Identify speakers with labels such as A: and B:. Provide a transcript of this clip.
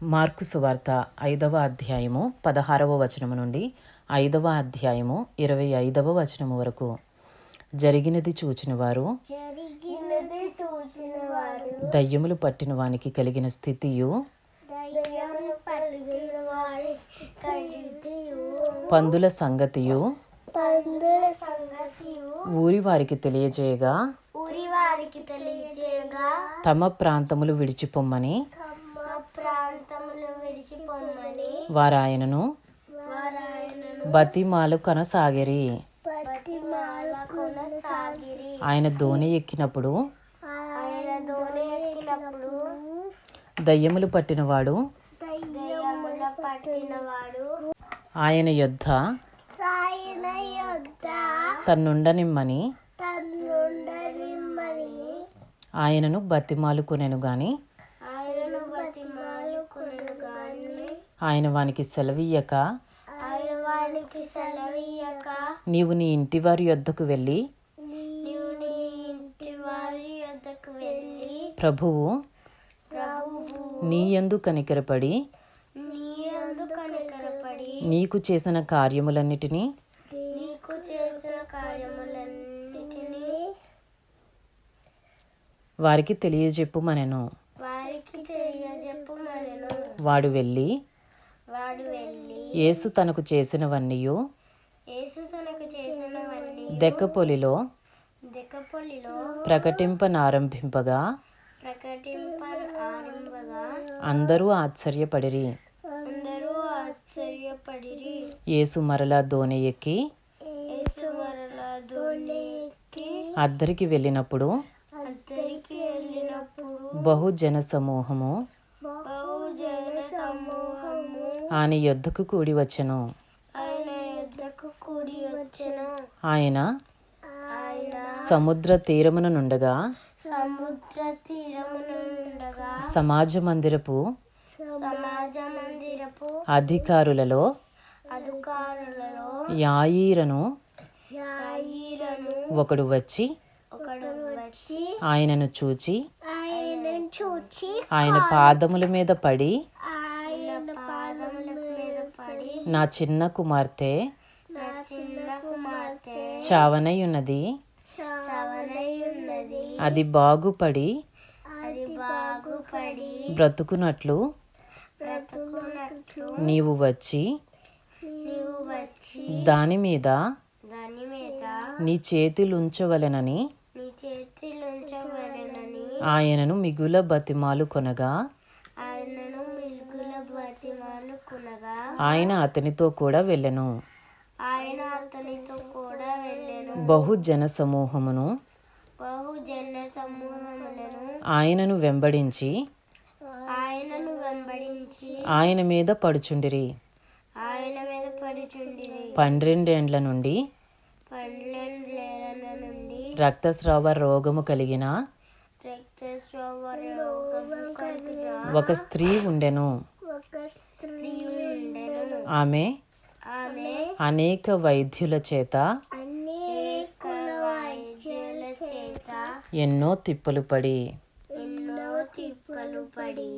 A: Mark సువార్త ఐదవ అధ్యాయము పదహారవ వచనము నుండి ఐదవ అధ్యాయము ఇరవై ఐదవ వచనము వరకు. జరిగినది చూచిన వారు దయ్యములు పట్టిన వానికి కలిగిన స్థితియు పందుల సంగతియు ఊరి వారికి తెలియజేయగా తమ ప్రాంతములు విడిచిపొమ్మని
B: తమ ప్రాంతములు విడిచిపోమ్మని
A: వారాయనను బతిమాలు కొనసాగిరి. ఆయన దోణి ఎక్కినప్పుడు
B: ఆయన ధోని ఎక్కినప్పుడు
A: దయ్యములు పట్టినవాడు ఆయన తన్నుండనిమ్మని
B: తన్నుండనిమ్మని
A: ఆయనను బతిమాలుకొనెను గాని
B: ఆయనను బతిమాలుకును గాని
A: ఆయన వానికి సెలవీయక నీవు నీ ఇంటి వారి యొద్దకు వెళ్ళి. ప్రభువు నీ యందు కనికరపడి. నీకు చేసిన కార్యములన్నిటినీ. వారికి తెలియజెప్పుమనెను.
B: తెలియజెప్పు మనను
A: వాడు వెళ్ళి. యేసు తనకు చేసినవన్నీయు దెక్కపొలిలో ప్రకటింపనారంభింపగా అందరూ ఆశ్చర్యపడిరి. యేసు మరలా దోణి ఎక్కి అద్దరికి వెళ్ళినప్పుడు బహుజన సమూహము ఆయన యొద్దకు కూడి వచ్చెను.
B: ఆయన యుద్ధకు కూడి వచ్చెను.
A: ఆయన
B: ఆయన
A: సముద్ర తీరమున నుండగా
B: సముద్ర
A: సమాజ మందిరపు
B: సమాజ మందిరపు
A: అధికారులలో
B: అధికారులలో
A: యాయీరను
B: యాయిరను
A: ఒకడు వచ్చి
B: ఒకడు వచ్చి
A: ఆయనను చూచి
B: ఆయనను చూచి
A: ఆయన పాదముల మీద పడి నా చిన్న కుమార్తె
B: నా చిన్న కుమార్తె
A: చావనై ఉన్నది
B: చవనై ఉన్నది
A: అది బాగుపడి బ్రతుకునట్లు
B: బ్రతుకున్నట్లు
A: నీవు వచ్చి దాని మీద నీ చేతిలుంచవలెనని ఆయనను మిగుల బతిమాలు కొనగా
B: ఆయనను మిల్గుల బతిమాలు కునగా
A: ఆయన అతనితో కూడా వెళ్ళెను.
B: ఆయన అతనితో కూడా వెళ్ళెను.
A: బహుజన సమూహమును
B: బహుజన సమూహములను
A: ఆయనను వెంబడించి
B: ఆయనను వెంబడించి
A: ఆయన మీద పడుచుండిరి.
B: ఆయన మీద పడిచుండిరి.
A: పన్నెండేండ్ల నుండి
B: పన్నెండేళ్ళ నుండి
A: రక్తస్రావ రోగము కలిగిన
B: రక్తస్రావ రోగము కలిగిన
A: ఒక స్త్రీ ఉండెను.
B: ఒక స్త్రీ ఉండెను
A: ఆమె
B: ఆమె
A: అనేక వైద్యుల చేత
B: అనేక వైద్యుల చేత
A: ఎన్నో తిప్పలు పడి
B: ఎన్నో తిప్పలు పడి